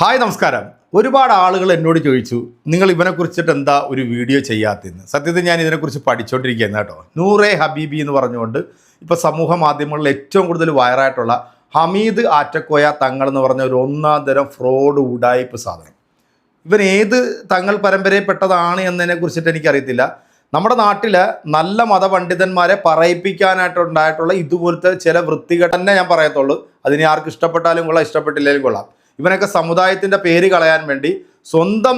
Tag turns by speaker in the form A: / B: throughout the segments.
A: Hi നമസ്കാരം. ഒരുപാട് ആളുകൾ എന്നോട് ചോദിച്ചു നിങ്ങൾ ഇവനെ കുറിച്ചിട്ട് എന്താ ഒരു വീഡിയോ ചെയ്യാത്തതെന്ന്? സത്യത്തിൽ ഞാൻ ഇതിനെക്കുറിച്ച് പഠിച്ചുകൊണ്ടിരിക്കുകയാണ് കേട്ടോ. നൂറെ ഹബീബി എന്ന് പറഞ്ഞുകൊണ്ട് ഇപ്പോൾ സമൂഹ മാധ്യമങ്ങളിൽ ഏറ്റവും കൂടുതൽ വൈറായിട്ടുള്ള ഹമീദ് ആറ്റക്കോയ തങ്ങൾ എന്ന് പറഞ്ഞ ഒരു ഒന്നാം തരം ഫ്രോഡ് ഉടായ്പ് സാധനം. ഇവൻ ഏത് തങ്ങൾ പരമ്പരയിൽപ്പെട്ടതാണ് എന്നതിനെ കുറിച്ചിട്ട് എനിക്കറിയത്തില്ല. നമ്മുടെ നാട്ടിൽ നല്ല മതപണ്ഡിതന്മാരെ പറയിപ്പിക്കാനായിട്ടുണ്ടായിട്ടുള്ള ഇതുപോലത്തെ ചില വൃത്തികൾ തന്നെ ഞാൻ പറയത്തുള്ളൂ. അതിനെ ആർക്ക് ഇഷ്ടപ്പെട്ടാലും കൊള്ളാം ഇഷ്ടപ്പെട്ടില്ലെങ്കിലും കൊള്ളാം. ഇവനൊക്കെ സമുദായത്തിന്റെ പേര് കളയാൻ വേണ്ടി സ്വന്തം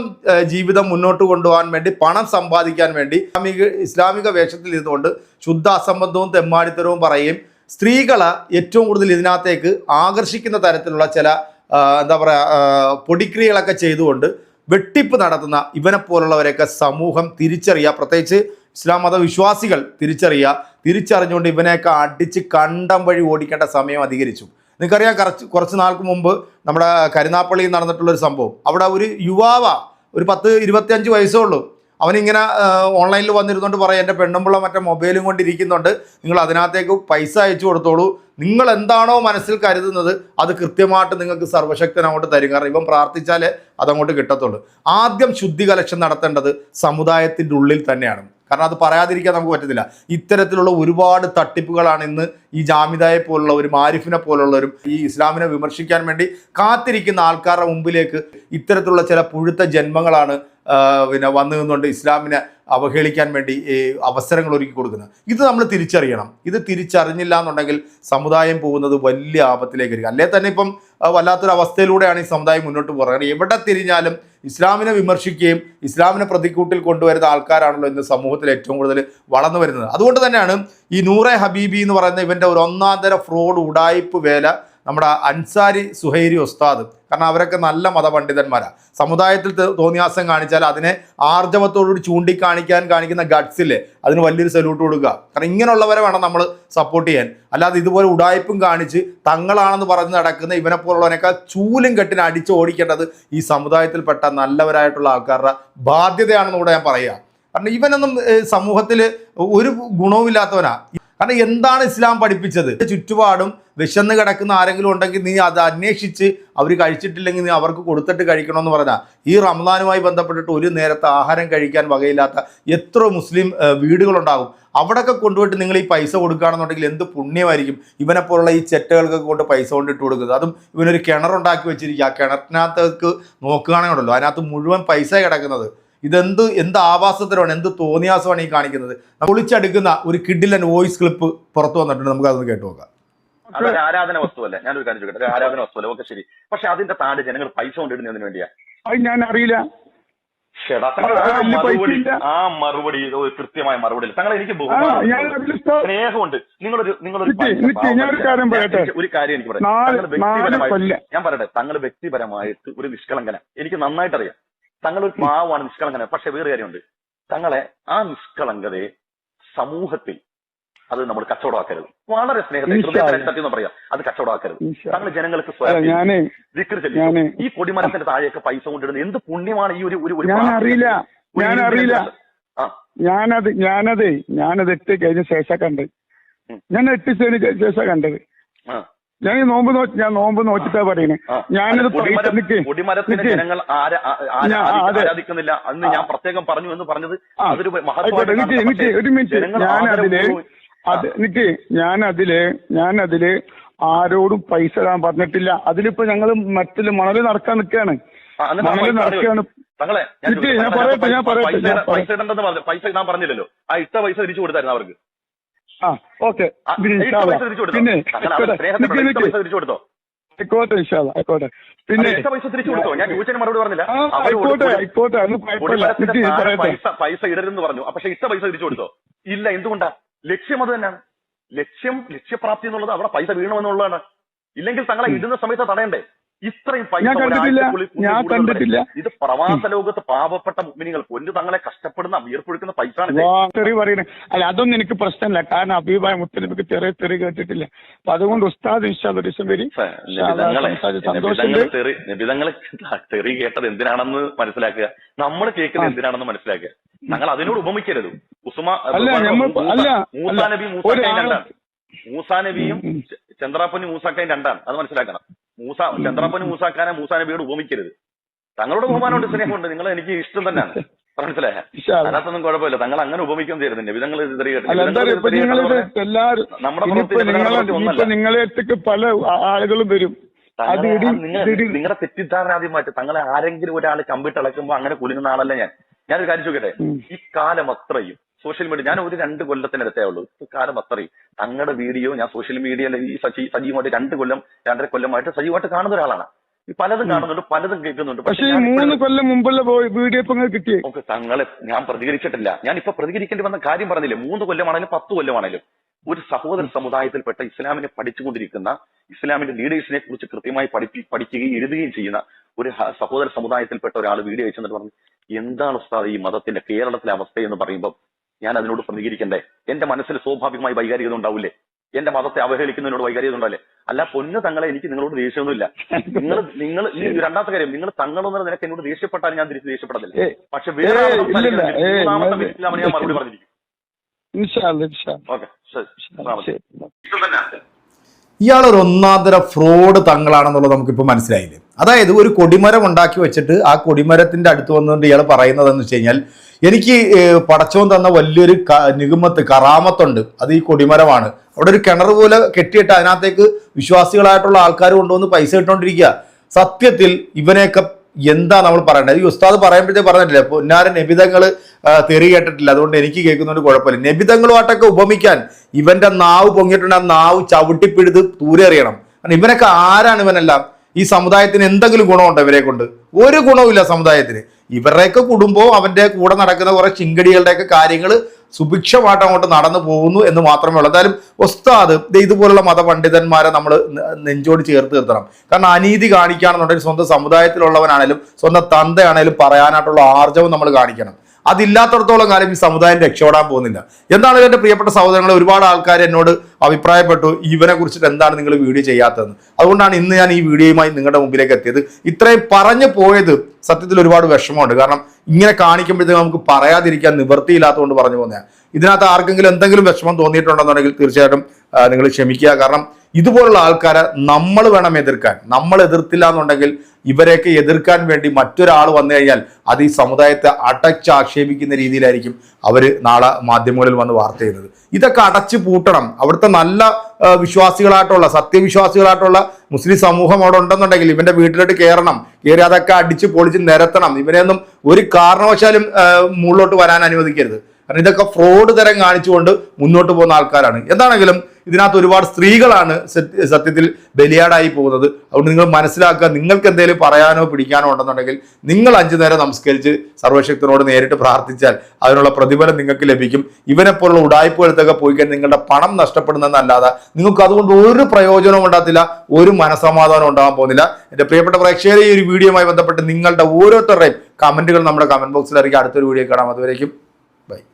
A: ജീവിതം മുന്നോട്ട് കൊണ്ടുപോകാൻ വേണ്ടി പണം സമ്പാദിക്കാൻ വേണ്ടി ഇസ്ലാമിക ഇസ്ലാമിക വേഷത്തിൽ ഇരുന്നുകൊണ്ട് ശുദ്ധ അസംബന്ധവും തെമ്മാടിത്തരവും പറയുകയും സ്ത്രീകളെ ഏറ്റവും കൂടുതൽ ഇതിനകത്തേക്ക് ആകർഷിക്കുന്ന തരത്തിലുള്ള ചില എന്താ പറയുക പൊടിക്രിയകളൊക്കെ ചെയ്തുകൊണ്ട് വെട്ടിപ്പ് നടത്തുന്ന ഇവനെ പോലുള്ളവരെയൊക്കെ സമൂഹം തിരിച്ചറിയുക പ്രത്യേകിച്ച് ഇസ്ലാം മതവിശ്വാസികൾ തിരിച്ചറിയുക തിരിച്ചറിഞ്ഞുകൊണ്ട് ഇവനെയൊക്കെ അടിച്ച് കണ്ടം വഴി ഓടിക്കേണ്ട സമയം അധികരിച്ചു. നിങ്ങൾക്കറിയാം കുറച്ച് കുറച്ച് നാൾക്ക് മുമ്പ് നമ്മുടെ കരുനാപ്പള്ളിയിൽ നടന്നിട്ടുള്ള ഒരു സംഭവം. അവിടെ ഒരു യുവാവ ഒരു പത്ത് ഇരുപത്തിയഞ്ച് വയസ്സേ ഉള്ളൂ. അവനിങ്ങനെ ഓൺലൈനിൽ വന്നിരുന്നുകൊണ്ട് പറയാം എന്റെ പെണ്ണുമ്പിള്ള മറ്റേ മൊബൈലും കൊണ്ടിരിക്കുന്നുണ്ട് നിങ്ങൾ അതിനകത്തേക്ക് പൈസ അയച്ചു കൊടുത്തോളൂ. നിങ്ങൾ എന്താണോ മനസ്സിൽ കരുതുന്നത് അത് കൃത്യമായിട്ട് നിങ്ങൾക്ക് സർവശക്തൻ അങ്ങോട്ട് തരും. കാരണം ഇവൻ പ്രാർത്ഥിച്ചാലേ അതങ്ങോട്ട് കിട്ടത്തുള്ളൂ. ആദ്യം ശുദ്ധി കലക്ഷൻ നടത്തേണ്ടത് സമുദായത്തിന്റെ ഉള്ളിൽ തന്നെയാണ്. കാരണം അത് പറയാതിരിക്കാൻ നമുക്ക് പറ്റത്തില്ല. ഇത്തരത്തിലുള്ള ഒരുപാട് തട്ടിപ്പുകളാണ് ഇന്ന് ഈ ജാമിതയെ പോലുള്ളവരും ആരിഫിനെ പോലുള്ളവരും ഈ ഇസ്ലാമിനെ വിമർശിക്കാൻ വേണ്ടി കാത്തിരിക്കുന്ന ആൾക്കാരുടെ മുമ്പിലേക്ക് ഇത്തരത്തിലുള്ള ചില പുഴുത്ത ജന്മങ്ങളാണ് പിന്നെ വന്നു നിന്നുകൊണ്ട് ഇസ്ലാമിനെ അവഹേളിക്കാൻ വേണ്ടി അവസരങ്ങൾ ഒരുക്കി കൊടുക്കുന്നത്. ഇത് നമ്മൾ തിരിച്ചറിയണം. ഇത് തിരിച്ചറിഞ്ഞില്ല എന്നുണ്ടെങ്കിൽ സമുദായം പോകുന്നത് വലിയ ആപത്തിലേക്ക് വരിക. അല്ലെ തന്നെ ഇപ്പം വല്ലാത്തൊരു അവസ്ഥയിലൂടെയാണ് ഈ സമുദായം മുന്നോട്ട് പോകുന്നത്. എവിടെ തിരിഞ്ഞാലും ഇസ്ലാമിനെ വിമർശിക്കുകയും ഇസ്ലാമിനെ പ്രതിക്കൂട്ടിൽ കൊണ്ടുവരുന്ന ആൾക്കാരാണല്ലോ ഇന്ന് സമൂഹത്തിൽ ഏറ്റവും കൂടുതൽ വളർന്നു വരുന്നത്. അതുകൊണ്ട് തന്നെയാണ് ഈ നൂറെ ഹബീബി എന്ന് പറയുന്ന ഇവന്റെ ഒരു ഒന്നാന്തര ഫ്രോഡ് ഉടായ്പ് വേല നമ്മുടെ അൻസാരി സുഹൈരി ഉസ്താദ്. കാരണം അവരൊക്കെ നല്ല മതപണ്ഡിതന്മാരാണ് സമുദായത്തിൽ തോന്നിയാസം കാണിച്ചാൽ അതിനെ ആർജവത്തോടുകൂടി ചൂണ്ടിക്കാണിക്കാൻ കാണിക്കുന്ന ഗഡ്സില്ലേ അതിന് വലിയൊരു സല്യൂട്ട് കൊടുക്കുക. കാരണം ഇങ്ങനെയുള്ളവരെ വേണം നമ്മൾ സപ്പോർട്ട് ചെയ്യാൻ. അല്ലാതെ ഇതുപോലെ ഉടായ്പും കാണിച്ച് തങ്ങളാണെന്ന് പറഞ്ഞ് നടക്കുന്ന ഇവനെ ചൂലും കെട്ടിന് അടിച്ച് ഓടിക്കേണ്ടത് ഈ സമുദായത്തിൽപ്പെട്ട നല്ലവരായിട്ടുള്ള ആൾക്കാരുടെ ബാധ്യതയാണെന്ന് കൂടെ ഞാൻ പറയുക കാരണം ഇവനൊന്നും സമൂഹത്തിൽ ഒരു ഗുണവുമില്ലാത്തവനാ. കാരണം എന്താണ് ഇസ്ലാം പഠിപ്പിച്ചത്? ചുറ്റുപാടും വിശന്ന് കിടക്കുന്ന ആരെങ്കിലും ഉണ്ടെങ്കിൽ നീ അത് അന്വേഷിച്ച് അവർ കഴിച്ചിട്ടില്ലെങ്കിൽ നീ അവർക്ക് കൊടുത്തിട്ട് കഴിക്കണമെന്ന് പറഞ്ഞാൽ ഈ റംദാനുമായി ബന്ധപ്പെട്ടിട്ട് ഒരു നേരത്തെ ആഹാരം കഴിക്കാൻ വകയില്ലാത്ത എത്ര മുസ്ലിം വീടുകളുണ്ടാകും. അവിടെയൊക്കെ കൊണ്ടുപോയിട്ട് നിങ്ങൾ ഈ പൈസ കൊടുക്കുകയാണെന്നുണ്ടെങ്കിൽ എന്ത് പുണ്യമായിരിക്കും? ഇവനെ പോലുള്ള ഈ ചെറ്റകൾക്കൊക്കെ കൊണ്ട് പൈസ കൊണ്ടിട്ട് കൊടുക്കുന്നത്. അതും ഇവനൊരു കിണറുണ്ടാക്കി വെച്ചിരിക്കുക. ആ കിണറ്റിനകത്തേക്ക് നോക്കുകയാണെങ്കിൽ ഉണ്ടല്ലോ അതിനകത്ത് മുഴുവൻ പൈസ കിടക്കുന്നത്. ഇതെന്ത് എന്ത് ആവാസത്തിലാണ് എന്ത് തോന്നിയാസമാണ് ഈ കാണിക്കുന്നത്? പൊളിച്ചടുക്കുന്ന ഒരു കിഡിലൻ വോയിസ് ക്ലിപ്പ് പുറത്തു വന്നിട്ടുണ്ട്. നമുക്ക് അതൊന്ന് കേട്ടു നോക്കാം.
B: അതൊരു ആരാധന വസ്തുവല്ല? ഞാനൊരു കാര്യം ചോദിക്കട്ടെ. ഒരു ആരാധന വസ്തുവല്ല? ഓക്കെ ശരി. പക്ഷെ അതിന്റെ താഴെ ജനങ്ങൾ പൈസ കൊണ്ടിടുന്നതിന് വേണ്ടിയാ.
C: അത് ഞാൻ അറിയില്ല
B: മറുപടി
C: ഇല്ല.
B: ആ മറുപടി ഒരു കൃത്യമായ മറുപടി തങ്ങൾ എനിക്ക് സ്നേഹമുണ്ട്. നിങ്ങളൊരു നിങ്ങളൊരു ഒരു കാര്യം എനിക്ക് പറയാം.
C: നാല്-
B: തങ്ങൾ വ്യക്തിപരമായിട്ട് ഞാൻ പറയട്ടെ തങ്ങൾ വ്യക്തിപരമായിട്ട് ഒരു നിഷ്കളങ്കന. എനിക്ക് നന്നായിട്ട് അറിയാം തങ്ങൾ ഒരു പാവമാണ് നിഷ്കളങ്കന പക്ഷെ വേറെ കാര്യമുണ്ട്. തങ്ങളെ ആ നിഷ്കളങ്കതയെ സമൂഹത്തിൽ അത് നമ്മൾ കച്ചവടമാക്കരുത്. വളരെ സ്നേഹത്തെ
C: ഇൻഷാ
B: ഹൃദയത്തിൽ
C: അല്ലാ.
B: സത്യം പറയാം. അത് കച്ചവടമാക്കരുത്. തങ്ങൾ ജനങ്ങൾക്ക് സ്വയം വിക്രിച്ചു ഈ കൊടിമരത്തിന്റെ താഴെയൊക്കെ പൈസ കൊണ്ടിടുന്നത് എന്ത് പുണ്യമാണ് ഈ ഒരു ഒരു
C: അറിയില്ല ഞാൻ അറിയില്ല ഞാനത് ഞാനത് ഞാനത് എട്ട് കഴിഞ്ഞ ശേഷം കണ്ടത്. ഞാൻ എട്ട് ശേഷം കണ്ടത്.
B: ആ.
C: ഞാൻ ഈ നോമ്പ് നോക്കി ഞാൻ നോമ്പ് നോക്കിട്ടാ പറയണേ. ഞാനിത് ഞാനത്
B: ഞാനതിൽ
C: നിക്ക്.
B: കൊടിമരത്തിന്
C: നിക്ക്.
B: ജനങ്ങൾ ആര- ആ- ആ-
C: ഞാൻ-
B: ആരാധി-
C: അതെ.
B: ആരാധിക്കുന്നില്ല. അന്ന് ഞാൻ പ്രത്യേകം പറഞ്ഞു എന്ന് പറഞ്ഞത്
C: ആ.
B: അതൊരു
C: ആയിക്കോട്ടെ
B: മഹത്വമായിട്ട്
C: നിക്ക്
B: കാണുന്നു.
C: നിക്ക്
B: പക്ഷേ
C: ഒരു മിനിറ്റ്.
B: ജനങ്ങൾ
C: ഞാൻ അതിൽ
B: ആദരപൂർവം-
C: അത് നിക്ക് ഞാൻ അതിൽ ഞാൻ അതിൽ ആരോടും പൈസ ഇടാൻ പറഞ്ഞിട്ടില്ല. അതിലിപ്പോ ഞങ്ങൾ മറ്റിൽ മണൽ നടക്കാൻ നിൽക്കാണ്
B: ആ, എന്നിട്ട് ആ
C: മണൽ
B: പൈസ
C: നടക്കുകയാണ്
B: തങ്ങളെ ഞാൻ
C: നിക്ക്, ഞാൻ
B: തങ്ങളെ
C: പറയട്ടെ, ഞാൻ
B: പൈസ-
C: പറയട്ടെ,
B: പൈസ
C: ഞാൻ
B: ഇട- പൈസ ഇടണ്ടെന്ന് പറഞ്ഞു പൈസ ഇടാൻ പറഞ്ഞില്ലല്ലോ. ആ ഇട്ട പൈസ തിരിച്ചു കൊടുത്തായിരുന്നു അവർക്ക്.
C: ആ ഓക്കെ.
B: പൈസ ഇടരുന്ന്
C: പിന്നെ ആയിക്കോട്ടെ, ആയിക്കോട്ടെ. പിന്നെ ആയിക്കോട്ടെ. ആയിക്കോട്ടെ അത്
B: പൈസ ഇടരുതെന്ന് പറഞ്ഞു. പക്ഷെ ഇട്ട പൈസ തിരിച്ചു കൊടുത്തോ? ഇല്ല എന്തുകൊണ്ടാ? ലക്ഷ്യം അത് തന്നെയാണ്. ലക്ഷ്യം ലക്ഷ്യപ്രാപ്തി എന്നുള്ളത് അവിടെ പൈസ വീണമെന്നുള്ളതാണ് ഇല്ലെങ്കിൽ തങ്ങളെ ഇടുന്ന സമയത്ത് തടയണ്ടേ? ഇത്രയും പൈസ
C: ഞാൻ കണ്ടിട്ടില്ല. ഞാൻ കണ്ടിട്ടില്ല.
B: ഇത് പ്രവാസ ലോകത്ത് പാവപ്പെട്ട മിനികൾ പൊന്നു തങ്ങളെ കഷ്ടപ്പെടുന്ന വിയർപ്പൊഴുക്കുന്ന പൈസ ആണ്
C: തെറി പറയണേ അല്ല അതൊന്നും എനിക്ക് പ്രശ്നമില്ല. കാരണം അഭിപ്രായ മുത്തലിബിക്ക് ചെറിയ തെറി കേട്ടിട്ടില്ല. അപ്പൊ അതുകൊണ്ട് ഉസ്താദ് ഇൻഷാദ് ഒരു ദിവസം വരി. സന്തോഷമുണ്ട്.
B: നിബിതങ്ങൾ തെറി കേട്ടത് എന്തിനാണെന്ന് മനസ്സിലാക്കുക. നമ്മൾ കേൾക്കുന്നത് എന്തിനാണെന്ന് മനസ്സിലാക്കുക. ഞങ്ങൾ അതിനോട് ഉപമിക്കരുത്. ഉസുമ
C: അല്ല, ഞമ്മ-
B: മൂസ-
C: അല്ല,
B: മൂസാ
C: അല്ല.
B: നബി മൂസാക്കയും
C: ഒരാൾ
B: രണ്ടാണ്. മൂസാ നബിയും. ച- ചന്ദ്രാപ്പനും മൂസാക്കയും രണ്ടാണ്. അത് മനസ്സിലാക്കണം. മൂസ ചന്ദ്രപ്പന് മൂസാക്കാനെ മൂസാ നബിയോട് ഉപമിക്കരുത്. തങ്ങളുടെ ബഹുമാനമുണ്ട് സ്നേഹമുണ്ട്. നിങ്ങൾ എനിക്ക് ഇഷ്ടം തന്നെയാണ്. മനസ്സിലായ. അതിനകത്തൊന്നും കുഴപ്പമില്ല. തങ്ങൾ അങ്ങനെ ഉപമിക്കാൻ തരുന്നില്ല വിധങ്ങൾ നമ്മുടെ
C: നിങ്ങളെ പല ആളുകളും വരും.
B: നിങ്ങളുടെ തെറ്റിദ്ധാരണ ആദ്യം മാറ്റി. തങ്ങളെ ആരെങ്കിലും ഒരാൾ കമ്പിട്ട് ഇളക്കുമ്പോ അങ്ങനെ കുലുങ്ങുന്ന ആളല്ല ഞാൻ. ഞാനൊരു കാര്യം ചോദിക്കട്ടെ? ഈ കാലം അത്രയും സോഷ്യൽ മീഡിയ ഞാൻ ഒരു രണ്ട് കൊല്ലത്തിനടുത്തേ ഉള്ളൂ. കാലം അത്രയും. തങ്ങളുടെ വീഡിയോ ഞാൻ സോഷ്യൽ മീഡിയയിൽ ഈ സജി സജീവമായിട്ട് രണ്ട് കൊല്ലം രണ്ടര കൊല്ലമായിട്ട് സജീവമായിട്ട് കാണുന്ന ഒരാളാണ്. ഈ പലതും കാണുന്നുണ്ട് പലതും കേൾക്കുന്നുണ്ട്.
C: പക്ഷേ മൂന്ന് കൊല്ലം മുമ്പുള്ള പോയി വീഡിയോ കിട്ടിയേ?
B: ഓക്കെ തങ്ങളെ ഞാൻ പ്രതികരിച്ചിട്ടില്ല. ഞാൻ ഇപ്പൊ പ്രതികരിക്കേണ്ടി വന്ന കാര്യം പറഞ്ഞില്ലേ? മൂന്ന് കൊല്ലമാണെങ്കിലും പത്ത് കൊല്ലമാണെങ്കിലും ഒരു സഹോദര സമുദായത്തിൽപ്പെട്ട ഇസ്ലാമിനെ പഠിച്ചുകൊണ്ടിരിക്കുന്ന ഇസ്ലാമിന്റെ ലീഡേഴ്സിനെ കുറിച്ച് കൃത്യമായി പഠിപ്പി പഠിക്കുകയും എഴുതുകയും ചെയ്യുന്ന ഒരു സഹോദര സമുദായത്തിൽപ്പെട്ട ഒരാൾ വീഡിയോ അയച്ചെന്നിട്ട് പറഞ്ഞു എന്താണ് ഉസ്താദ് ഈ മതത്തിന്റെ കേരളത്തിലെ അവസ്ഥ എന്ന് പറയുമ്പോൾ ഞാൻ അതിനോട് പ്രതികരിക്കണ്ടേ? എന്റെ മനസ്സിൽ സ്വാഭാവികമായി വൈകാരികത ഉണ്ടാവില്ലേ? എന്റെ മതത്തെ അവഹേളിക്കുന്നതിനോട് വൈകാരികത ഉണ്ടാവില്ലേ? അല്ല പൊന്നു തങ്ങളെ എനിക്ക് നിങ്ങളോട് ദേഷ്യമൊന്നുമില്ല. നിങ്ങൾ നിങ്ങൾ ഈ രണ്ടാമത്തെ കാര്യം നിങ്ങൾ തങ്ങളെന്ന് നിനക്ക് എന്നോട് ദേഷ്യപ്പെട്ടാൽ ഞാൻ തിരിച്ച് ദേഷ്യപ്പെടത്തില്ല. പക്ഷെ വേറെ മൂന്നാമത്തെ
C: ഞാൻ-
B: മറുപടി പറഞ്ഞിരിക്കും ഓക്കെ ശരി.
A: ഒരു ഒന്നാന്തര ഫ്രോഡ് തങ്ങളാണെന്നുള്ളത് നമുക്കിപ്പോൾ മനസ്സിലായില്ലേ? അതായത് ഒരു കൊടിമരം ഉണ്ടാക്കി വെച്ചിട്ട് ആ കൊടിമരത്തിന്റെ അടുത്ത് വന്നുകൊണ്ട് ഇയാൾ പറയുന്നതെന്ന് വെച്ച് കഴിഞ്ഞാൽ എനിക്ക് പടച്ചോൻ തന്ന വലിയൊരു നിഗമത്ത് കറാമത്തുണ്ട്. അത് ഈ കൊടിമരമാണ്. അവിടെ ഒരു കിണർ പോലെ കെട്ടിയിട്ട് അതിനകത്തേക്ക് വിശ്വാസികളായിട്ടുള്ള ആൾക്കാർ കൊണ്ടുവന്ന് പൈസ ഇട്ടുകൊണ്ടിരിക്കുക. സത്യത്തിൽ ഇവനെയൊക്കെ എന്താ നമ്മൾ പറയേണ്ടത്? ഈ ഉസ്താദ് പറയുമ്പോഴത്തേ പറഞ്ഞിട്ടില്ല പൊന്നാര നബിതങ്ങൾ തെറി കേട്ടിട്ടില്ല. അതുകൊണ്ട് എനിക്ക് കേൾക്കുന്നതുകൊണ്ട് കുഴപ്പമില്ല. നബിതങ്ങളുമായിട്ടൊക്കെ ഉപമിക്കാൻ ഇവന്റെ നാവ് പൊങ്ങിയിട്ടുണ്ട്. ആ നാവ് ചവിട്ടിപ്പിഴുത് ദൂരെ അറിയണം കാരണം ഇവനൊക്കെ ആരാണ് ഇവനെല്ലാം? ഈ സമുദായത്തിന് എന്തെങ്കിലും ഗുണമുണ്ടോ ഇവരെ കൊണ്ട്? ഒരു ഗുണവുമില്ല സമുദായത്തിന്. ഇവരുടെയൊക്കെ കുടുംബവും അവന്റെ കൂടെ നടക്കുന്ന കുറെ ചിങ്കടികളുടെയൊക്കെ കാര്യങ്ങൾ സുഭിക്ഷമായിട്ട് അങ്ങോട്ട് നടന്നു പോകുന്നു എന്ന് മാത്രമേ ഉള്ളൂ. എന്തായാലും ഒസ്താദ് ഇതുപോലുള്ള മതപണ്ഡിതന്മാരെ നമ്മൾ നെഞ്ചോട് ചേർത്ത് നിർത്തണം. കാരണം അനീതി കാണിക്കുകയാണെന്നുണ്ടെങ്കിൽ സ്വന്തം സമുദായത്തിലുള്ളവനാണേലും സ്വന്തം തന്തയാണേലും പറയാനായിട്ടുള്ള ആർജവം നമ്മൾ കാണിക്കണം. അതില്ലാത്തടത്തോളം കാലം ഈ സമുദായം രക്ഷപ്പെടാൻ പോകുന്നില്ല. എന്താണ് എന്റെ പ്രിയപ്പെട്ട സഹോദരങ്ങളെ? ഒരുപാട് ആൾക്കാർ എന്നോട് അഭിപ്രായപ്പെട്ടു ഇവനെ കുറിച്ചിട്ട് എന്താണ് നിങ്ങൾ വീഡിയോ ചെയ്യാത്തതെന്ന്? അതുകൊണ്ടാണ് ഇന്ന് ഞാൻ ഈ വീഡിയോയുമായി നിങ്ങളുടെ മുമ്പിലേക്ക് എത്തിയത്. ഇത്രയും പറഞ്ഞു പോയത് സത്യത്തിൽ ഒരുപാട് വിഷമമുണ്ട്. കാരണം ഇങ്ങനെ കാണിക്കുമ്പോഴത്തേക്ക് നമുക്ക് പറയാതിരിക്കാൻ നിവൃത്തിയില്ലാത്തതുകൊണ്ട് പറഞ്ഞു പോകുന്നതാണ്. ഇതിനകത്ത് ആർക്കെങ്കിലും എന്തെങ്കിലും വിഷമം തോന്നിയിട്ടുണ്ടെന്നുണ്ടെങ്കിൽ തീർച്ചയായിട്ടും നിങ്ങൾ ക്ഷമിക്കുക. കാരണം ഇതുപോലുള്ള ആൾക്കാരെ നമ്മൾ വേണം എതിർക്കാൻ. നമ്മൾ എതിർത്തില്ല എന്നുണ്ടെങ്കിൽ ഇവരെയൊക്കെ എതിർക്കാൻ വേണ്ടി മറ്റൊരാൾ വന്നു കഴിഞ്ഞാൽ അത് ഈ സമുദായത്തെ അടച്ച് ആക്ഷേപിക്കുന്ന രീതിയിലായിരിക്കും അവർ നാളെ മാധ്യമങ്ങളിൽ വന്ന് വാർത്ത ചെയ്യുന്നത്. ഇതൊക്കെ അടച്ചു പൂട്ടണം. അവിടുത്തെ നല്ല വിശ്വാസികളായിട്ടുള്ള സത്യവിശ്വാസികളായിട്ടുള്ള മുസ്ലിം സമൂഹം അവിടെ ഉണ്ടെന്നുണ്ടെങ്കിൽ ഇവന്റെ വീട്ടിലോട്ട് കയറണം കയറി അതൊക്കെ അടിച്ച് പൊളിച്ച് നിരത്തണം. ഇവനെയൊന്നും ഒരു കാരണവശാലും മുകളിലോട്ട് വരാൻ അനുവദിക്കരുത്. കാരണം ഇതൊക്കെ ഫ്രോഡ് തരം കാണിച്ചുകൊണ്ട് മുന്നോട്ട് പോകുന്ന ആൾക്കാരാണ്. എന്താണെങ്കിലും ഇതിനകത്ത് ഒരുപാട് സ്ത്രീകളാണ് സത്യത്തിൽ ബലിയാടായി പോകുന്നത്. അതുകൊണ്ട് നിങ്ങൾ മനസ്സിലാക്കുക നിങ്ങൾക്ക് എന്തെങ്കിലും പറയാനോ പിടിക്കാനോ ഉണ്ടെന്നുണ്ടെങ്കിൽ നിങ്ങൾ അഞ്ചു നേരം നമസ്കരിച്ച് സർവശക്തനോട് നേരിട്ട് പ്രാർത്ഥിച്ചാൽ അതിനുള്ള പ്രതിഫലം നിങ്ങൾക്ക് ലഭിക്കും. ഇവനെപ്പോലുള്ള ഉടായ്പകളത്തൊക്കെ പോയി കഴിഞ്ഞാൽ നിങ്ങളുടെ പണം നഷ്ടപ്പെടുന്നതെന്നല്ലാതെ നിങ്ങൾക്ക് അതുകൊണ്ട് ഒരു പ്രയോജനവും ഉണ്ടാകത്തില്ല ഒരു മനസമാധാനം ഉണ്ടാകാൻ പോകുന്നില്ല. എന്റെ പ്രിയപ്പെട്ട പ്രേക്ഷകരെ ഈ ഒരു വീഡിയോയുമായി ബന്ധപ്പെട്ട് നിങ്ങളുടെ ഓരോരുത്തരുടെയും കമന്റുകൾ നമ്മുടെ കമന്റ് ബോക്സിൽ അറിയിക്കുക അടുത്തൊരു വീഡിയോ കാണാം. അതുവരേക്കും Bye.